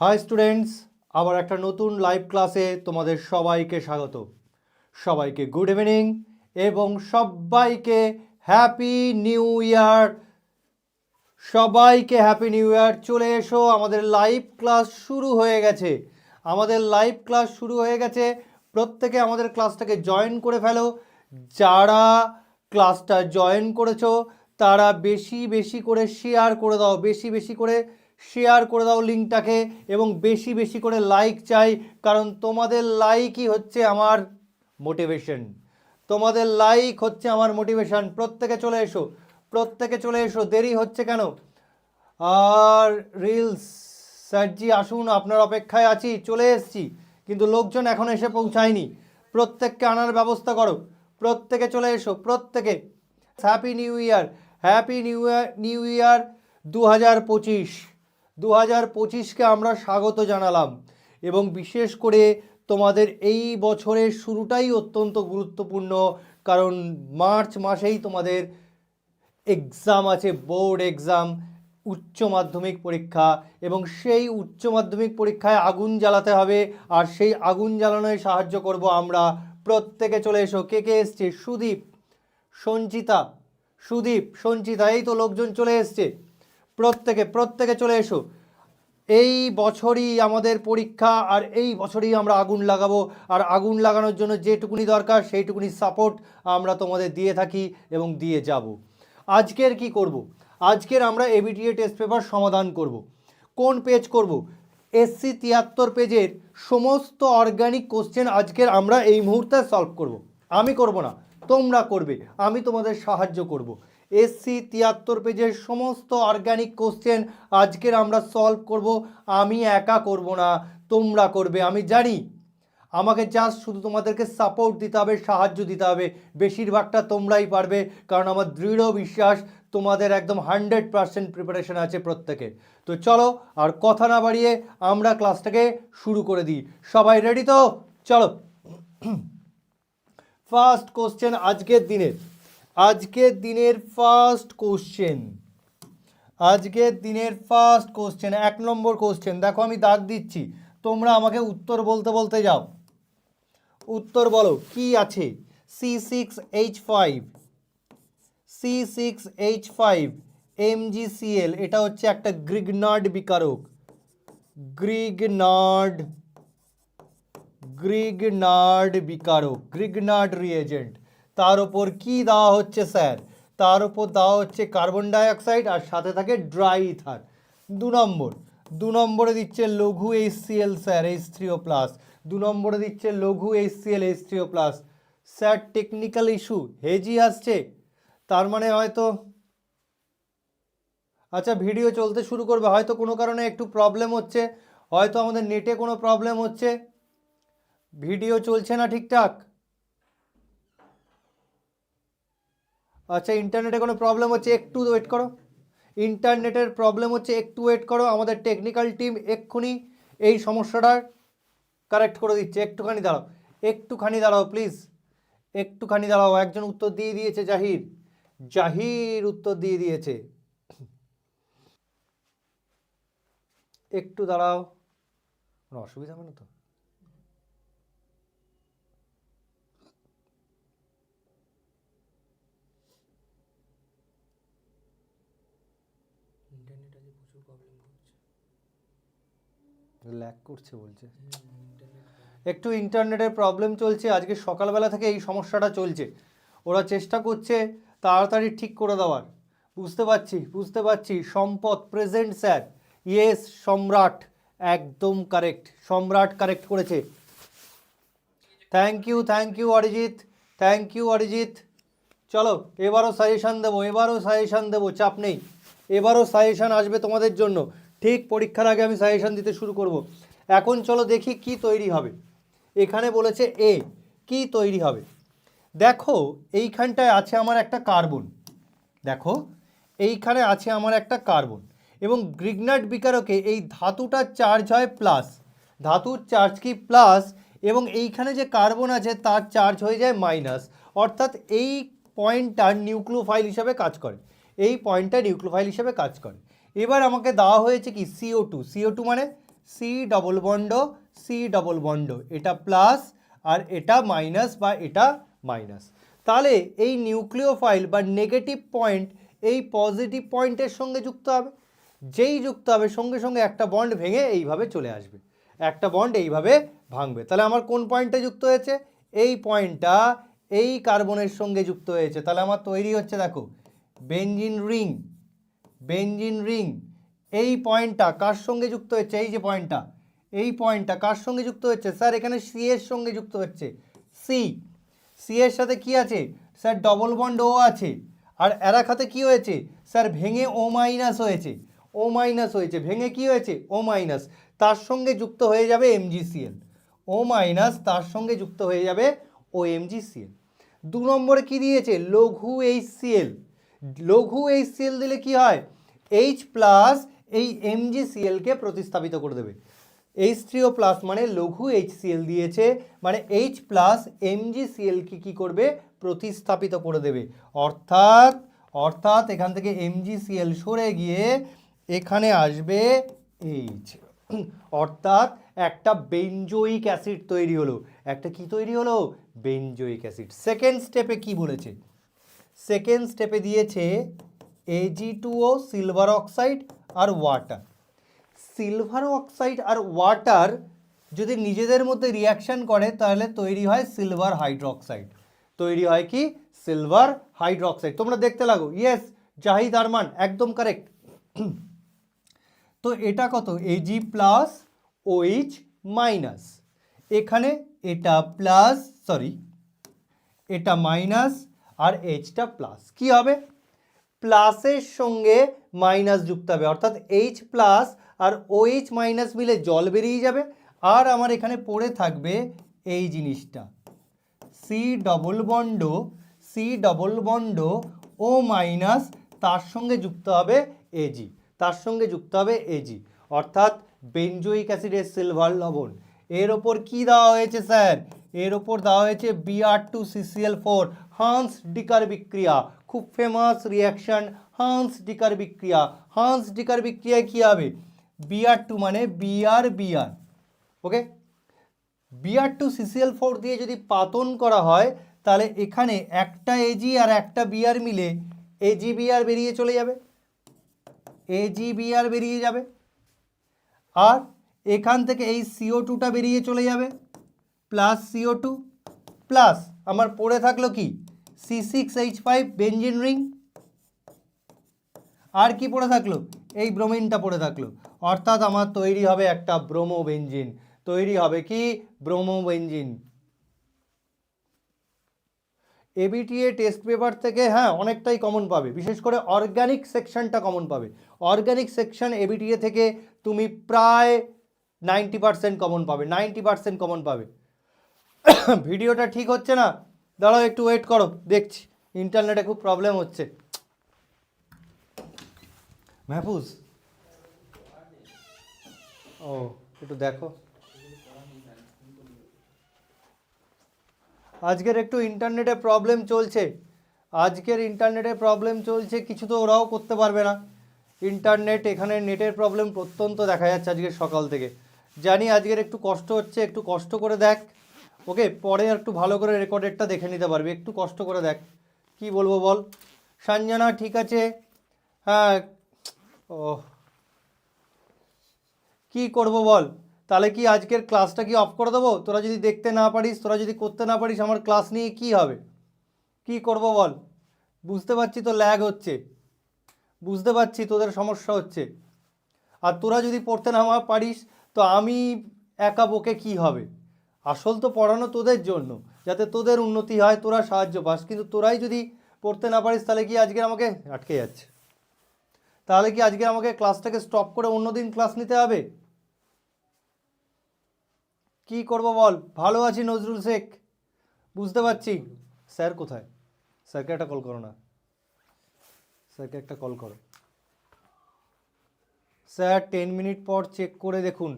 High students আবার একটা নতুন লাইভ ক্লাসে তোমাদের সবাইকে স্বাগত। সবাইকে গুড ইভিনিং এবং সবাইকে হ্যাপি নিউ ইয়ার সবাইকে হ্যাপি নিউ ইয়ার চলে এসো, আমাদের লাইভ ক্লাস শুরু হয়ে গেছে। আমাদের লাইভ ক্লাস শুরু হয়ে গেছে। প্রত্যেকে আমাদের ক্লাসটাকে জয়েন করে ফেলো। যারা ক্লাসটা জয়েন করেছ, তারা বেশি বেশি করে শেয়ার করে দাও, বেশি বেশি করে শেয়ার করে দাও লিঙ্কটাকে এবং বেশি বেশি করে লাইক চাই, কারণ তোমাদের লাইকই হচ্ছে আমার মোটিভেশন তোমাদের লাইক হচ্ছে আমার মোটিভেশন প্রত্যেকে চলে এসো, প্রত্যেকে চলে এসো। দেরি হচ্ছে কেন? আর রিলস স্যারজি আসুন, আপনার অপেক্ষায় আছি, চলে এসেছি। কিন্তু লোকজন এখন এসে পৌঁছায়নি। প্রত্যেককে আনার ব্যবস্থা করো। প্রত্যেকে চলে এসো, প্রত্যেকে। Happy new year happy new year new year দু হাজার পঁচিশ। দু হাজার পঁচিশকে আমরা স্বাগত জানালাম এবং বিশেষ করে তোমাদের এই বছরের শুরুটাই অত্যন্ত গুরুত্বপূর্ণ কারণ মার্চ মাসেই তোমাদের এক্সাম আছে বোর্ড এক্সাম উচ্চ মাধ্যমিক পরীক্ষা এবং সেই উচ্চ মাধ্যমিক পরীক্ষায় আগুন জ্বালাতে হবে আর সেই আগুন জ্বালানোয় সাহায্য করব আমরা। প্রত্যেকে চলে এসো। কে কে এসছে? সুদীপ, সঞ্চিতা সুদীপ, সঞ্চিতা, এই তো লোকজন চলে এসছে। প্রত্যেকে প্রত্যেকে চলে এসো। এই বছরই আমাদের পরীক্ষা, আর এই বছরই আমরা আগুন লাগাবো। আর আগুন লাগানোর জন্য যেটুকুনি দরকার, সেইটুকুনি সাপোর্ট আমরা তোমাদের দিয়ে থাকি এবং দিয়ে যাব। আজকের কি করব? আজকের আমরা এবিটিএ টেস্ট পেপার সমাধান করব। কোন পেজ করব? এসসি তিয়াত্তর পেজের সমস্ত অর্গানিক কোশ্চেন আজকের আমরা এই মুহূর্তে সলভ করব। আমি করব না, তোমরা করবে। আমি তোমাদের সাহায্য করব। এসসি তিয়াত্তর পেজের সমস্ত অর্গানিক কোশ্চেন আজকের আমরা সলভ করব। আমি একা করব না, তোমরা করবে। আমি জানি আমাকে জাস্ট শুধু তোমাদেরকে সাপোর্ট দিতে হবে, সাহায্য দিতে হবে। বেশিরভাগটা তোমরাই পারবে, কারণ আমার দৃঢ় বিশ্বাস তোমাদের একদম হান্ড্রেড পারসেন্ট প্রিপারেশন আছে প্রত্যেকের। তো চলো আর কথা না বাড়িয়ে আমরা ক্লাসটাকে শুরু করে দিই। সবাই রেডি তো? চলো। ফার্স্ট কোশ্চেন আজকের দিনের। আজকের দিনের ফার্স্ট কোশ্চেন আজকের দিনের ফার্স্ট কোশ্চেন এক নম্বর কোশ্চেন দেখো আমি দাগ দিচ্ছি। তোমরা আমাকে উত্তর বলতে বলতে যাও। উত্তর বলো, কি আছে? C six H five C six H five MgCl এটা হচ্ছে একটা গ্রিগনার্ড বিকারক। গ্রিগনার্ড গ্রিগনার্ড বিকারক গ্রিগনার্ড রিয়েজেন্ট তার ওপর কি দেওয়া হচ্ছে, স্যার? তার ওপর দেওয়া হচ্ছে কার্বন ডাইঅক্সাইড আর সাথে থাকে ড্রাই ইথার দু নম্বর। দু নম্বরে দিচ্ছে লঘু H Cl sir H three O plus দু নম্বরে দিচ্ছে লঘু H Cl H three O plus sir technical issue hazy আসছে। তার মানে হয়তো আচ্ছা ভিডিও চলতে শুরু করবে। হয়তো কোনো কারণে একটু প্রবলেম হচ্ছে। হয়তো আমাদের নেটে কোনো প্রবলেম হচ্ছে। ভিডিও চলছে না ঠিকঠাক? আচ্ছা ইন্টারনেটে কোনো প্রবলেম হচ্ছে একটু ওয়েট করো। ইন্টারনেটের প্রবলেম হচ্ছে একটু ওয়েট করো। আমাদের টেকনিক্যাল টিম এক্ষুনি এই সমস্যাটার কারেক্ট করে দিচ্ছে। একটুখানি দাঁড়াও একটুখানি দাঁড়াও প্লিজ একটুখানি দাঁড়াও, একজন উত্তর দিয়ে দিয়েছে জাহির। জাহির উত্তর দিয়ে দিয়েছে। একটু দাঁড়াও। কোনো অসুবিধা হবে না তো ইন্টারনেট আজকে প্রচুর প্রবলেম করছে ল্যাক করছে বলছে। একটু ইন্টারনেটের প্রবলেম চলছে আজকে সকালবেলা থেকে এই সমস্যাটা চলছে। ওরা চেষ্টা করছে তাড়াতাড়ি ঠিক করে দেওয়ার। বুঝতে পারছি বুঝতে পারছি। সম্পদ প্রেজেন্ট স্যার ইয়েস সম্রাট। একদম কারেক্ট সম্রাট কারেক্ট করেছে। Thank you thank you Arijit. Thank you Arijit. চলো এবারও সাজেশান দেবো এবারও সাজেশান দেবো চাপ নেই। এবারও সাজেশান আসবে তোমাদের জন্য। ঠিক পরীক্ষার আগে আমি সাজেশান দিতে শুরু করব। এখন চলো দেখি কি তৈরি হবে। এখানে বলেছে এ কি তৈরি হবে? দেখো, এইখানটায় আছে আমার একটা কার্বন। দেখো, এইখানে আছে আমার একটা কার্বন। এবং গ্রিগনাট বিকারকে এই ধাতুটার চার্জ হয় প্লাস ধাতুর চার্জ কি প্লাস এবং এইখানে যে কার্বন আছে, তার চার্জ হয়ে যায় মাইনাস অর্থাৎ এই পয়েন্টটা নিউক্লিওফাইল হিসাবে কাজ করে। এই পয়েন্টটা নিউক্লিওফাইল হিসাবে কাজ করে। এবার আমাকে দেওয়া হয়েছে কি? সিও টু সিও টু মানে C double bond C double bond এটা প্লাস আর এটা মাইনাস বা এটা মাইনাস তাহলে এই নিউক্লিওফাইল বা নেগেটিভ পয়েন্ট এই পজিটিভ পয়েন্টের সঙ্গে যুক্ত হবে। যেই যুক্ত হবে, সঙ্গে সঙ্গে একটা বন্ড ভেঙে এইভাবে চলে আসবে। একটা বন্ড এইভাবে ভাঙবে। তাহলে আমার কোন পয়েন্টে যুক্ত হয়েছে? এই পয়েন্টটা এই কার্বনের সঙ্গে যুক্ত হয়েছে। তাহলে আমার তৈরি হচ্ছে, দেখো বেঞ্জিন রিং বেঞ্জিন রিং, এই পয়েন্টটা কার সঙ্গে যুক্ত হচ্ছে? এই যে পয়েন্টটা, এই পয়েন্টটা কার সঙ্গে যুক্ত হচ্ছে? স্যার, এখানে সি এর সঙ্গে যুক্ত হচ্ছে। সি সি এর সাথে কি আছে? স্যার ডবল বন্ড ও আছে। আর এরা খাতে কি হয়েছে? স্যার, ভেঙে ও মাইনাস হয়েছে। ও মাইনাস হয়েছে। ভেঙে কি হয়েছে? ও মাইনাস তার সঙ্গে যুক্ত হয়ে যাবে এমজিসিএল ও মাইনাস তার সঙ্গে যুক্ত হয়ে যাবে ও এমজিসিএল দু নম্বরে কি দিয়েছে? লঘু এইচসিএল লঘু এইচসিএল দিলে কি হয়? এইচ প্লাস এই এমজিসিএলকে প্রতিস্থাপিত করে দেবে। এইচ থ্রিও প্লাস মানে লঘু এইচসিএল দিয়েছে মানে এইচ প্লাস এমজিসিএলকে কী করবে? প্রতিস্থাপিত করে দেবে। অর্থাৎ অর্থাৎ এখান থেকে এমজিসিএল সরে গিয়ে এখানে আসবে এইচ অর্থাৎ একটা বেঞ্জোইক অ্যাসিড তৈরি হলো। একটা কি তৈরি হলো? Benzoic acid. সেকেন্ড স্টেপে কি বলেছে? সেকেন্ড স্টেপে দিয়েছে Ag two O silver oxide আর ওয়াটার সিলভার অক্সাইড আর ওয়াটার যদি নিজেদের মধ্যে রিয়াকশন করে, তাহলে তৈরি হয় সিলভার হাইড্রোক্সাইড তৈরি হয় কি? সিলভার হাইড্রোক্সাইড তোমরা দেখতে লাগো। ইয়েস জাহিদ আরমান, একদম কারেক্ট তো এটা কত? এজি প্লাস ওইচ মাইনাস এখানে এটা প্লাস সরি এটা মাইনাস আর এইচটা প্লাস কি হবে? প্লাসের সঙ্গে মাইনাস যুক্ত হবে। অর্থাৎ এইচ প্লাস আর ওএইচ মাইনাস মিলে জল বেরিয়ে যাবে। আর আমার এখানে পড়ে থাকবে এই জিনিসটা। C double bond C double bond ও মাইনাস তার সঙ্গে যুক্ত হবে এজি তার সঙ্গে যুক্ত হবে এজি অর্থাৎ বেঞ্জোইক অ্যাসিডের সিলভার লবণ। এর ওপর কি দেওয়া হয়েছে, স্যার? এর ওপর দেওয়া হয়েছে Br two CCl four Hunsdiecker বিক্রিয়া খুব ফেমাস রিয়াকশন হান্স ডিকার বিক্রিয়া হান্স ডিকার বিক্রিয়ায় কী হবে? বিআর টু মানে Br Br okay Br two CCl four দিয়ে যদি পাতন করা হয়, তাহলে এখানে একটা এজি আর একটা বিআর মিলে এজি বিআর বেরিয়ে চলে যাবে। এজি বিআর বেরিয়ে যাবে। আর এখান থেকে এই সিও টুটা বেরিয়ে চলে যাবে। প্লাস সিও টু প্লাস আমার পড়ে থাকল কি? C six H five benzene ring আর কি পড়ে থাকল? এই ব্রোমিনটা পড়ে থাকল। অর্থাৎ আমার তৈরি হবে একটা ব্রোমো বেঞ্জিন তৈরি হবে কি? Bromo benzene ABTA test paper থেকে হ্যাঁ অনেকটাই কমন পাবে। বিশেষ করে অর্গানিক সেকশনটা কমন পাবে। অর্গানিক সেকশন এবিটিএ থেকে তুমি প্রায় নাইনটি পার্সেন্ট কমন পাবে। নাইনটি পার্সেন্ট কমন পাবে। ভিডিওটা ঠিক হচ্ছে না? দাঁড়াও, একটু ওয়েট করো, দেখছি। ইন্টারনেটে খুব প্রবলেম হচ্ছে। মেহফুজ। ও, একটু দেখো। আজকের একটু ইন্টারনেটে প্রবলেম চলছে। আজকের ইন্টারনেটে প্রবলেম চলছে, কিছু তো ওরাও করতে পারবে না। ইন্টারনেট এখানে নেটের প্রবলেম প্রত্যন্ত দেখা যাচ্ছে আজকের সকাল থেকে। জানি আজকের একটু কষ্ট হচ্ছে, একটু কষ্ট করে দেখ। ওকে, পরে একটু ভালো করে রেকর্ডেডটা দেখে নিতে পারবি। একটু কষ্ট করে দেখ। কি বলব বল? সঞ্জনা, ঠিক আছে। হ্যাঁ ও। কি করব বল? তাহলে কি আজকের ক্লাসটা কি অফ করে দেবো? তোরা যদি দেখতে না পারিস, তোরা যদি করতে না পারিস, আমার ক্লাস নিয়ে কি হবে? কি করব বল? বুঝতে পারছি তো ল্যাগ হচ্ছে। বুঝতে পারছি তোদের সমস্যা হচ্ছে। আর তোরা যদি পড়তে না পারিস, তো আমি একা বকে কি হবে? আসল তো পড়ানো তোদের জন্য, যাতে তোদের উন্নতি হয়, তোরা সাহায্য পাস। কিন্তু তোরাই যদি পড়তে না পারিস, তাহলে কি আজকে আমাকে আটকে যাচ্ছে? তাহলে কি আজকে আমাকে ক্লাসটাকে স্টপ করে অন্যদিন ক্লাস নিতে হবে? কি করব বল? ভালো আছি নজরুল শেখ। বুঝতে পারছি। স্যার কোথায়? স্যারকে একটা কল করো না। স্যারকে একটা কল করো। স্যার টেন মিনিট পর চেক করে দেখুন।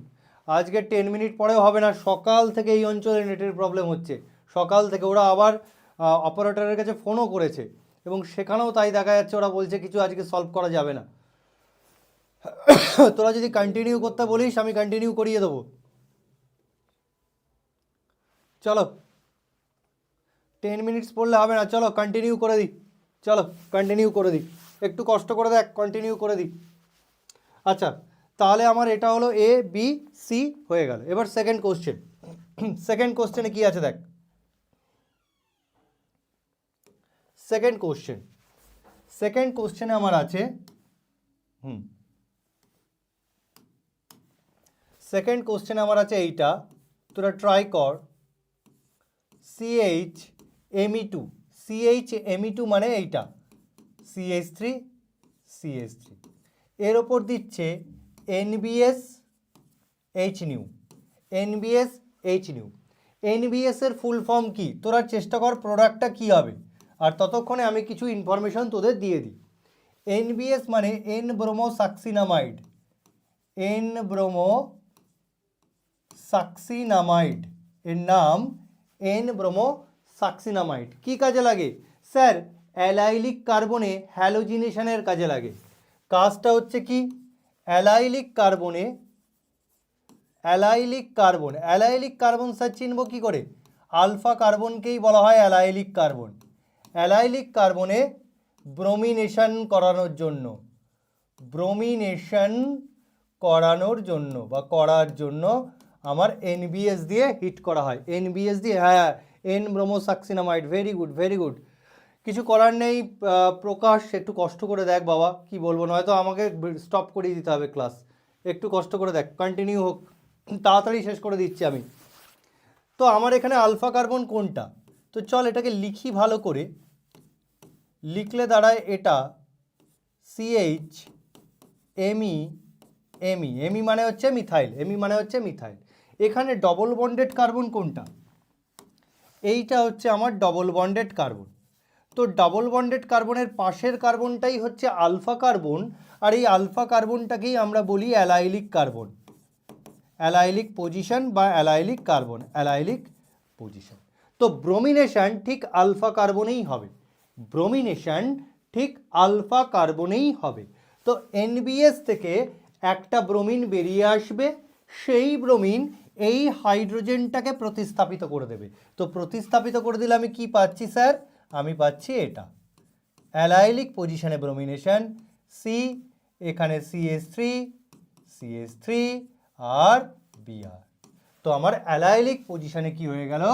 আজকে টেন মিনিট পরেও হবে না। সকাল থেকে এই অঞ্চলে নেটের প্রবলেম হচ্ছে। সকাল থেকে ওরা আবার অপারেটরের কাছে ফোনও করেছে। এবং সেখানেও তাই দেখা যাচ্ছে, ওরা বলছে কিছু আজকে সলভ করা যাবে না। তোরা যদি কন্টিনিউ করতে বলিস, আমি কন্টিনিউ করিয়ে দেবো। চলো। টেন মিনিটস পড়লে হবে না। চলো কন্টিনিউ করে দিই। চলো কন্টিনিউ করে দিই। একটু কষ্ট করে দেখ কন্টিনিউ করে দিই। আচ্ছা তাহলে আমার এটা হলো এ বি সি হয়ে গেল। এবার সেকেন্ড কোশ্চেন সেকেন্ড কোশ্চেনে কি আছে দেখ? সেকেন্ড কোশ্চেন সেকেন্ড কোশ্চেনে আমার আছে, হুম। সেকেন্ড কোশ্চেন আমার আছে এইটা। তোরা ট্রাই কর। CH ME two CH ME two মানে এইটা। সিএইচ থ্রি সিএইচ থ্রি এর ওপর দিচ্ছে NBS H new NBS H new NBS এর ফুল ফর্ম কি? তোরা চেষ্টা কর প্রোডাক্টটা কি হবে। আর ততক্ষণে আমি কিছু ইনফরমেশন তোদের দিয়ে দিই। এনবিএস মানে N bromo succinimide N bromo succinimide এর নাম এন ব্রোমো সাক্সিনামাইড কি কাজে লাগে? স্যার, অ্যালাইলিক কার্বনে হ্যালোজিনেশনের কাজে লাগে। কাজটা হচ্ছে কি? Allylic কার্বনে, allylic carbon allylic carbon sir চিনব কী করে? আলফা কার্বনকেই বলা হয় অ্যালাইলিক কার্বন। অ্যালাইলিক কার্বনে ব্রোমিনেশন করানোর জন্য, ব্রোমিনেশন করানোর জন্য বা করার জন্য আমার এনবিএস দিয়ে হিট করা হয়। এনবিএস দিয়ে হ্যাঁ N bromosuccinimide very good very good কিছু করার নেই প্রকাশ, একটু কষ্ট করে দেখ বাবা, কি বলব, নয়তো আমাকে স্টপ করিয়ে দিতে হবে ক্লাস একটু কষ্ট করে দেখ কন্টিনিউ হোক, তাড়াতাড়ি শেষ করে দিচ্ছি আমি। তো আমার এখানে আলফা কার্বন কোনটা? তো চল এটাকে লিখি ভালো করে। লিখলে দাঁড়ায় এটা সিএইচ এমই এমই এমই মানে হচ্ছে মিথাইল এমই মানে হচ্ছে মিথাইল এখানে ডবল বন্ডেড কার্বন কোনটা? এইটা হচ্ছে আমার ডবল বন্ডেড কার্বন তো ডাবল বন্ডেড কার্বনের পাশের কার্বনটাই হচ্ছে আলফা কার্বন আর এই আলফা কার্বনটাকেই আমরা বলি অ্যালাইলিক কার্বন অ্যালাইলিক পজিশন বা অ্যালাইলিক কার্বন অ্যালাইলিক পজিশন তো ব্রোমিনেশন ঠিক আলফা কার্বনেই হবে। ব্রোমিনেশন ঠিক আলফা কার্বনেই হবে। তো এনবিএস থেকে একটা ব্রোমিন বেরিয়ে আসবে, সেই ব্রোমিন এই হাইড্রোজেনটাকে প্রতিস্থাপিত করে দেবে। তো প্রতিস্থাপিত করে দিলে আমি কি পাচ্ছি, স্যার? আমি পাচ্ছি এটা। অ্যালাইলিক পজিশনে ব্রোমিনেশন সি এখানে সিএস থ্রি সিএস থ্রি আর বিআর তো আমার অ্যালাইলিক পজিশনে কি হয়ে গেল?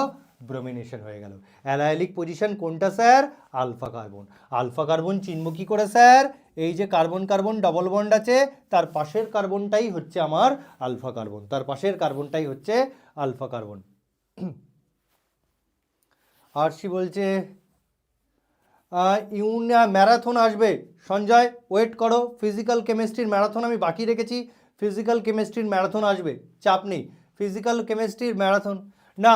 ব্রোমিনেশন হয়ে গেল। অ্যালাইলিক পজিশন কোনটা, sir? Alpha carbon alpha carbon চিনব কি করে, স্যার? এই যে কার্বন কার্বন ডবল বন্ড আছে, তার পাশের কার্বনটাই হচ্ছে আমার আলফা কার্বন তার পাশের কার্বনটাই হচ্ছে আলফা কার্বন আরসি বলছে ইউনা ম্যারাথন আসবে। সঞ্জয় ওয়েট করো। ফিজিক্যাল কেমিস্ট্রির ম্যারাথন আমি বাকি রেখেছি। ফিজিক্যাল কেমিস্ট্রির ম্যারাথন আসবে। চাপ নেই। ফিজিক্যাল কেমিস্ট্রির ম্যারাথন না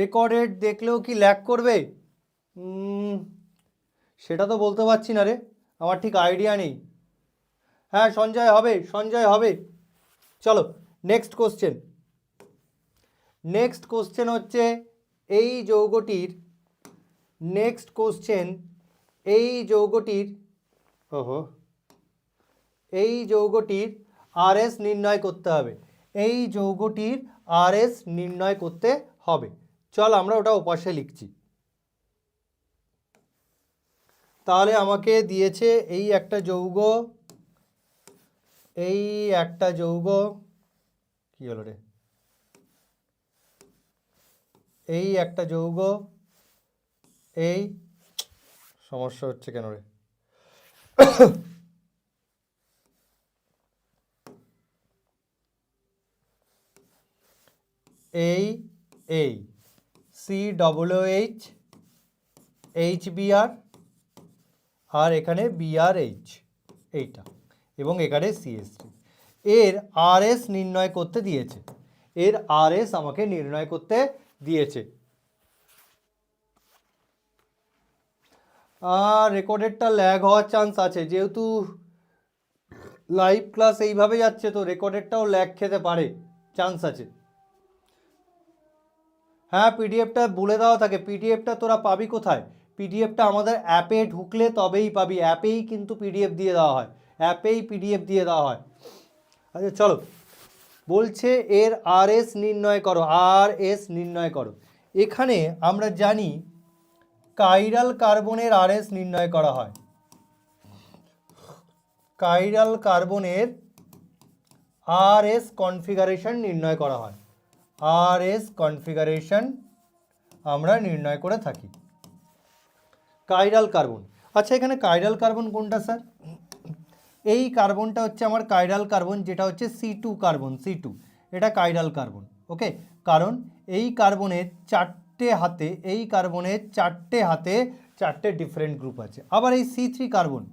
রেকর্ডেড দেখলেও কি ল্যাক করবে? সেটা তো বলতে পারছি না রে। আমার ঠিক আইডিয়া নেই। হ্যাঁ সঞ্জয় হবে সঞ্জয় হবে। চলো নেক্সট কোশ্চেন নেক্সট কোশ্চেন হচ্ছে, এই যৌগটির নেক্সট কোশ্চেন, এই যৌগটির, ওহো, এই যৌগটির আরএস নির্ণয় করতে হবে। এই যৌগটির আরএস নির্ণয় করতে হবে। চল আমরা ওটা ওপাশে লিখছি। তাহলে আমাকে দিয়েছে এই একটা যৌগ, এই একটা যৌগ, কি হলো রে? এই একটা যৌগ এই সমস্যা হচ্ছে কেন রে? এই এই C double H H Br আর এখানে বিআর এইচ এইটা, এবং এখানে সিএসটি এর আর এস নির্ণয় করতে দিয়েছে। এর আর এস আমাকে নির্ণয় করতে দিয়েছে। আর রেকর্ডেডটা ল্যাগ হওয়ার চান্স আছে। যেহেতু লাইভ ক্লাস এইভাবে যাচ্ছে, তো রেকর্ডেডটাও ল্যাগ খেতে পারে। চান্স আছে। হ্যাঁ পিডিএফটা বলে দেওয়া থাকে। পিডিএফটা তোরা পাবি কোথায়? পিডিএফটা আমাদের অ্যাপে ঢুকলে তবেই পাবি। অ্যাপেই কিন্তু পিডিএফ দিয়ে দেওয়া হয়। অ্যাপেই পিডিএফ দিয়ে দেওয়া হয়। আচ্ছা চলো। বলছে এর আর এস নির্ণয় করো। আর এস নির্ণয় করো। এখানে আমরা জানি কাইরাল কার্বনের আর এস নির্ণয় করা হয়। কাইরাল কার্বনের আর এস কনফিগারেশন নির্ণয় করা হয়। আর এস কনফিগারেশন আমরা নির্ণয় করে থাকি। Chiral carbon. আচ্ছা এখানে কাইরাল কার্বন কোনটা, স্যার? এই কার্বনটা হচ্ছে আমার কাইরাল কার্বন, যেটা হচ্ছে C two carbon, C two. এটা কাইরাল কার্বন, ওকে? কারণ এই কার্বনের চারটে হাতে, এই কার্বনের চারটে হাতে চারটে ডিফারেন্ট গ্রুপ আছে। আবার এই সি থ্রি কার্বন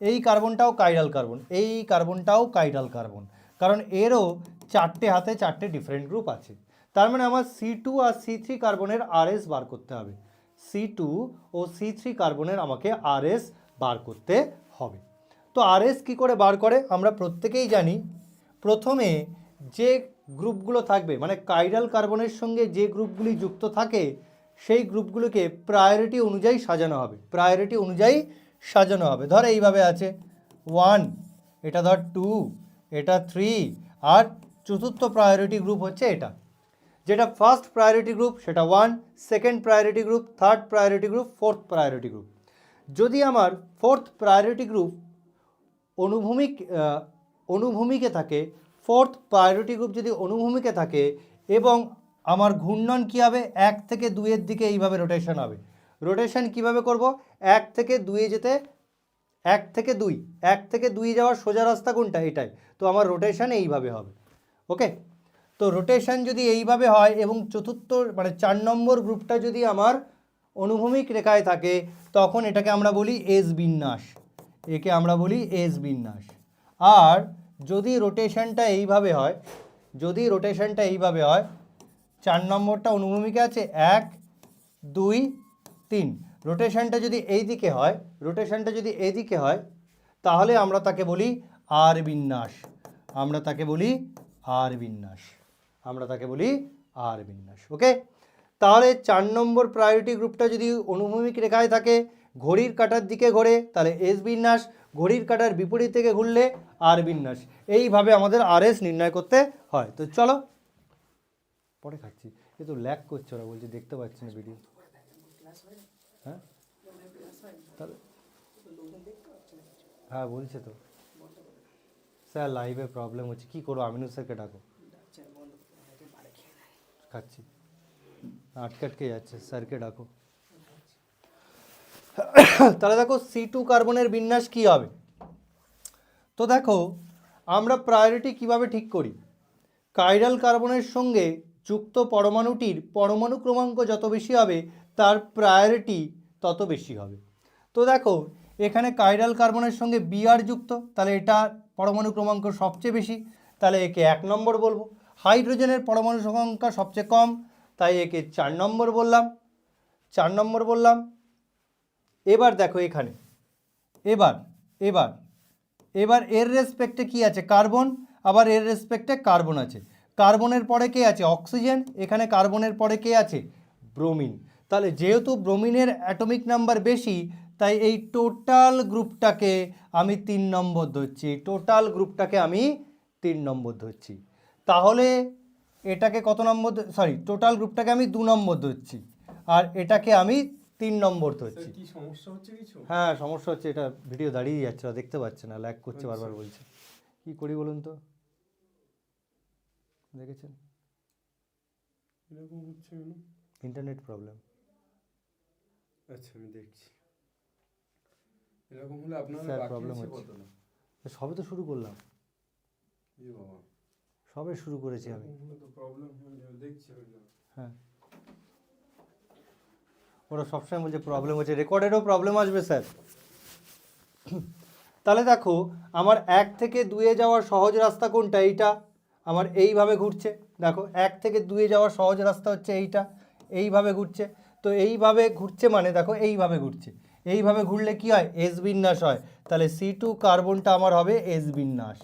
এই কার্বনটাও কাইরাল কার্বন এই কার্বনটাও কাইরাল কার্বন কারণ এরও চারটে হাতে চারটে ডিফারেন্ট গ্রুপ আছে। তার মানে আমার সি টু আর সি থ্রি কার্বনের আরএস বার করতে হবে। সি টু ও সি থ্রি কার্বনের আমাকে আরএস বার করতে হবে। তো আরএস কী করে বার করে? আমরা প্রত্যেকেই জানি, প্রথমে যে গ্রুপগুলো থাকবে। মানে কাইরাল কার্বনের সঙ্গে যে গ্রুপগুলি যুক্ত থাকে, সেই গ্রুপগুলোকে প্রায়োরিটি অনুযায়ী সাজানো হবে। প্রায়োরিটি অনুযায়ী সাজানো হবে। ধর এইভাবে আছে। ওয়ান এটা ধর টু এটা থ্রি আর চতুর্থ প্রায়োরিটি গ্রুপ হচ্ছে এটা। যেটা ফার্স্ট প্রায়োরিটি গ্রুপ সেটা one second priority group third priority group fourth priority group যদি আমার ফোর্থ প্রায়োরিটি গ্রুপ অনুভূমিক অনুভূমিকে থাকে ফোর্থ প্রায়োরিটি গ্রুপ যদি অনুভূমিকে থাকে এবং আমার ঘূর্ণন কী হবে? এক থেকে দুইয়ের দিকে এইভাবে রোটেশন হবে। রোটেশন কীভাবে করব? এক থেকে দুইয়ে যেতে, এক থেকে দুই, এক থেকে দুই যাওয়ার সোজা রাস্তা কোনটা? এটাই। তো আমার রোটেশন এইভাবে হবে। ওকে তো রোটেশন যদি এইভাবে হয় এবং চতুর্থ মানে চার নম্বর গ্রুপটা যদি আমার অনুভূমিক রেখায় থাকে, তখন এটাকে আমরা বলি এস বিন্যাস। একে আমরা বলি এস বিন্যাস। আর যদি রোটেশনটা এইভাবে হয়, যদি রোটেশনটা এইভাবে হয়, চার নম্বরটা অনুভূমিকে আছে এক, দুই, তিন। রোটেশনটা যদি এই দিকে হয় রোটেশনটা যদি এই দিকে হয়, তাহলে আমরা তাকে বলি আর বিন্যাস। আমরা তাকে বলি আর বিন্যাস। আমরা তাকে বলি আর বিন্যাস ওকে তাহলে চার নম্বর প্রায়োরিটি গ্রুপটা যদি অনুভূমিক রেখায় থাকে, ঘড়ির কাটার দিকে ঘোরে, তাহলে এস বিন্যাস, ঘড়ির কাটার বিপরীত থেকে ঘুরলে আর বিন্যাস। এইভাবে আমাদের আর এস নির্ণয় করতে হয়। তো চলো, পরে খাচ্ছি। এ তো ল্যাক করছে ওরা, বলছে দেখতে পাচ্ছি না ভিডিও হ্যাঁ? তাহলে হ্যাঁ বলছে তো। স্যার লাইভে প্রবলেম হচ্ছে। কী করব? আমিনু স্যারকে ডাকো। খাচ্ছি। আটকে আটকে যাচ্ছে। স্যারকে ডাকো। তাহলে দেখো সি টু কার্বনের বিন্যাস কী হবে? তো দেখো, আমরা প্রায়োরিটি কীভাবে ঠিক করি? কাইরাল কার্বনের সঙ্গে যুক্ত পরমাণুটির পরমাণু ক্রমাঙ্ক যত বেশি হবে, তার প্রায়োরিটি তত বেশি হবে। তো দেখো, এখানে কাইরাল কার্বনের সঙ্গে বিআর যুক্ত, তাহলে এটা পরমাণু ক্রমাঙ্ক সবচেয়ে বেশি, তাহলে একে এক নম্বর বলব। হাইড্রোজেনের পরমাণু সংখ্যা সবচেয়ে কম, তাই একে চার নম্বর বললাম। চার নম্বর বললাম। এবার দেখো এখানে। এবার এবার এবার এর রেসপেক্টে কি আছে? কার্বন আবার এর রেসপেক্টে কার্বন আছে। কার্বনের পরে কে আছে? অক্সিজেন এখানে কার্বনের পরে কে আছে? ব্রোমিন তাহলে যেহেতু ব্রোমিনের অ্যাটমিক নাম্বার বেশি, তাই এই টোটাল গ্রুপটাকে আমি তিন নম্বর ধরছি। টোটাল গ্রুপটাকে আমি তিন নম্বর ধরছি। তাহলে এটাকে কত নম্বর সরি টোটাল গ্রুপটাকে আমি দু নম্বর ধরছি। আর এটাকে আমি তিন নম্বর তো হচ্ছে। হ্যাঁ সমস্যা হচ্ছে এটা ভিডিও দাঁড়িয়ে যাচ্ছে দেখতে পাচ্ছে না ল্যাক করছে আচ্ছা। বারবার বলছে। কি করি বলুন তো? দেখেছেন? এরকম হচ্ছে ইন্টারনেট প্রবলেম আচ্ছা আমি দেখছি। এরকম হলে আপনার স্যার, আছে হচ্ছে। সবে তো শুরু করলাম। সবে শুরু করেছি আমি। প্রবলেম দেখছি হ্যাঁ। ওরা সবসময় বলছে প্রবলেম হচ্ছে। রেকর্ডেরও প্রবলেম আসবে, স্যার। তাহলে দেখো, আমার এক থেকে দুয়ে যাওয়ার সহজ রাস্তা কোনটা? এইটা। আমার এইভাবে ঘুরছে। দেখো, এক থেকে দুয়ে যাওয়ার সহজ রাস্তা হচ্ছে এইটা। এইভাবে ঘুরছে। তো এইভাবে ঘুরছে মানে দেখো, এইভাবে ঘুরছে। এইভাবে ঘুরলে কি হয়? এস বিন্যাস হয়। তাহলে সি টু কার্বনটা আমার হবে এস বিন্যাস।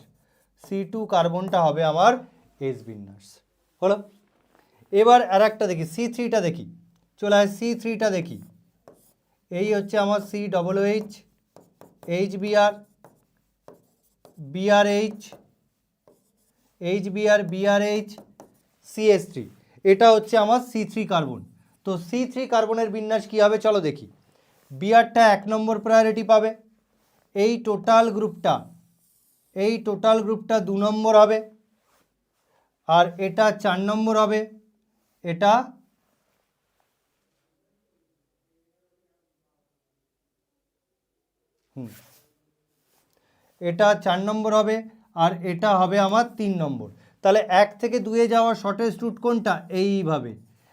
সি টু কার্বনটা হবে আমার এস বিন্যাস। হলো? এবার আর একটা দেখি সি থ্রিটা দেখি। চলে আয় সি থ্রিটা দেখি। এই হচ্ছে আমার C double H H Br BrH H Br BrH CS three এটা হচ্ছে আমার সি থ্রি কার্বন তো সি থ্রি কার্বনের বিন্যাস কী হবে চলো দেখি। বিআরটা এক নম্বর প্রায়োরিটি পাবে। এই টোটাল গ্রুপটা এই টোটাল গ্রুপটা দু নম্বর হবে। আর এটা চার নম্বর হবে। এটা হুম এটা চার নম্বর হবে আর এটা হবে আমার তিন নম্বর। তাহলে এক থেকে দুয়ে যাওয়ার শর্টেস্ট রুট কোনটা? এইভাবে।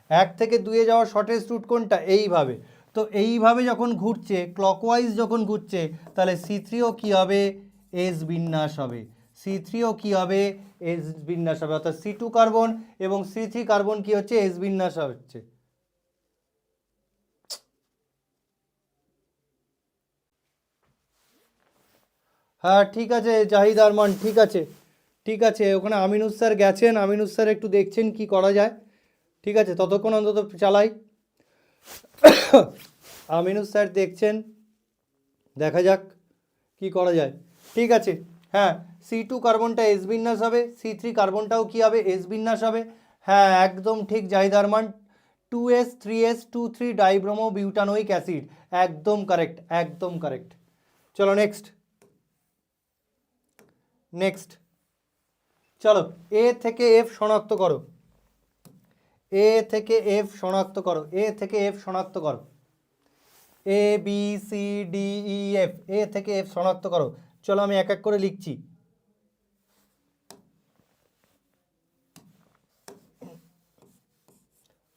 এক থেকে দুয়ে যাওয়ার শর্টেস্ট রুট কোনটা? এইভাবে। তো এইভাবে যখন ঘুরছে ক্লকওয়াইজ যখন ঘুরছে, তাহলে সি থ্রিও কী হবে? এস বিন্যাস হবে। সি থ্রিও কী হবে? এস বিন্যাস হবে। অর্থাৎ সি টু কার্বন এবং সি থ্রি কার্বন কী হচ্ছে? এস বিন্যাস হচ্ছে। হ্যাঁ ঠিক আছে, জাহিদ আরমান, ঠিক আছে ঠিক আছে, ওখানে আমিনুস স্যার গেছেন আমিনুস স্যার একটু দেখছেন কি করা যায়, ঠিক আছে, ততক্ষণ অন্তত চালাই। আমিনুস স্যার দেখছেন, দেখা যাক কি করা যায়। ঠিক আছে হ্যাঁ সি টু কার্বনটা এস বিন্যাস হবে সি থ্রি কার্বনটাও কী হবে এস বিন্যাস হবে। হ্যাঁ একদম ঠিক, Zahid Arman two S three S two three dibromo butanoic acid একদম কারেক্ট একদম কারেক্ট চলো নেক্সট নেক্সট। চলো এ থেকে এফ শনাক্ত করো। এ থেকে এফ শনাক্ত করো। এ থেকে এফ শনাক্ত করো। A B C D E F A থেকে এফ শনাক্ত করো। চলো, আমি এক এক করে লিখছি।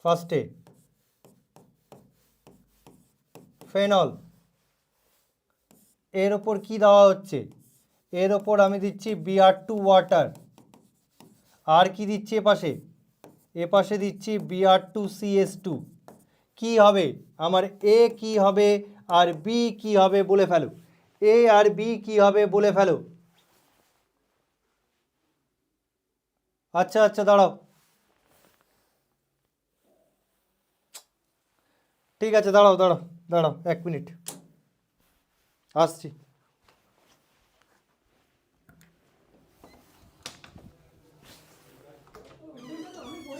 ফার্স্টে ফেনল এর ওপর কি দেওয়া হচ্ছে? এর ওপর আমি দিচ্ছি বিআর টু ওয়াটার আর কি দিচ্ছি এ পাশে এ পাশে দিচ্ছি বিআর টু সিএস টু কী হবে? আমার এ কি হবে আর বি কি হবে বলে ফেলো। এ আর বি কি হবে বলে ফেলো। আচ্ছা আচ্ছা দাঁড়াও। ঠিক আছে, দাঁড়াও দাঁড়াও দাঁড়াও, এক মিনিট। আসছি।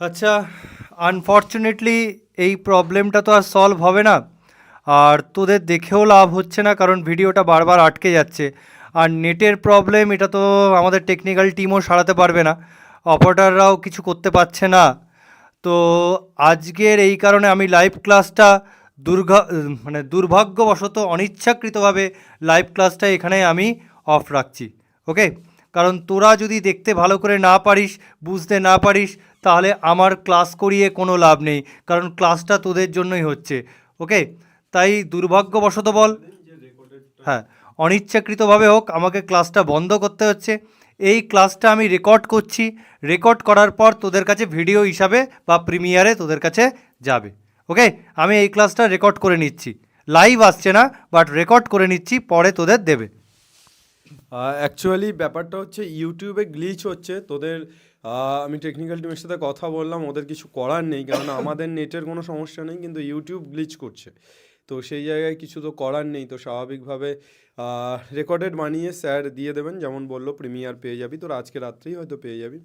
আচ্ছা আনফর্চুনেটলি এই প্রবলেমটা তো আর সলভ হবে না। আর তোদের দেখেও লাভ হচ্ছে না, কারণ ভিডিওটা বারবার আটকে যাচ্ছে। আর নেটের প্রবলেম এটা তো আমাদের টেকনিক্যাল টিমও সারাতে পারবে না। অপারেটাররাও কিছু করতে পারছে না। তো আজকের এই কারণে আমি লাইভ ক্লাসটা দুর্ঘা মানে দুর্ভাগ্যবশত অনিচ্ছাকৃতভাবে লাইভ ক্লাসটা এখানে আমি অফ রাখছি ওকে কারণ তোরা যদি দেখতে ভালো করে না পারিস, বুঝতে না পারিস, তাহলে আমার ক্লাস করিয়ে কোনো লাভ নেই, কারণ ক্লাসটা তোদের জন্যই হচ্ছে ওকে তাই দুর্ভাগ্যবশত বল হ্যাঁ অনিচ্ছাকৃতভাবে হোক, আমাকে ক্লাসটা বন্ধ করতে হচ্ছে। এই ক্লাসটা আমি রেকর্ড করছি রেকর্ড করার পর তোদের কাছে ভিডিও হিসাবে বা প্রিমিয়ারে তোদের কাছে যাবে। ওকে আমি এই ক্লাসটা রেকর্ড করে নিচ্ছি। লাইভ আসছে না বাট রেকর্ড করে নিচ্ছি, পরে তোদের দেবে। অ্যাকচুয়ালি ব্যাপারটা হচ্ছে ইউটিউবে গ্লিচ হচ্ছে। তোদের আমি টেকনিক্যাল টিমের সাথে কথা বললাম, ওদের কিছু করার নেই কারণ আমাদের নেটের কোনো সমস্যা নেই, কিন্তু ইউটিউব গ্লিচ করছে। তো সেই জায়গায় কিছু তো করার নেই, তো স্বাভাবিকভাবে রেকর্ডেড বানিয়ে স্যার দিয়ে দেবেন, যেমন বলল প্রিমিয়ার পেয়ে যাবি, তোর আজকে রাত্রেই হয়তো পেয়ে যাবি।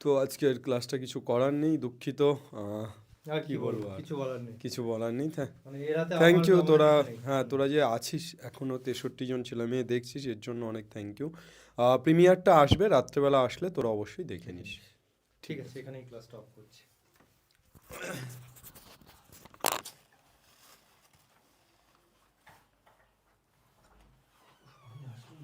তো আজকের ক্লাসটা কিছু করার নেই, দুঃখিত আর কি বলব কিছু বলার নেই। কিছু বলার নেই থ্যাংক মানে ইউ তোরা হ্যাঁ তোরা যে আছিস এখনও তেষট্টি জন ছেলে মেয়ে দেখছিস এর জন্য অনেক থ্যাংক ইউ প্রিমিয়ারটা আসবে রাত্রেবেলা আসলে তোরা অবশ্যই দেখে নিস। ঠিক আছে এখানেই ক্লাসটা অফ করছি।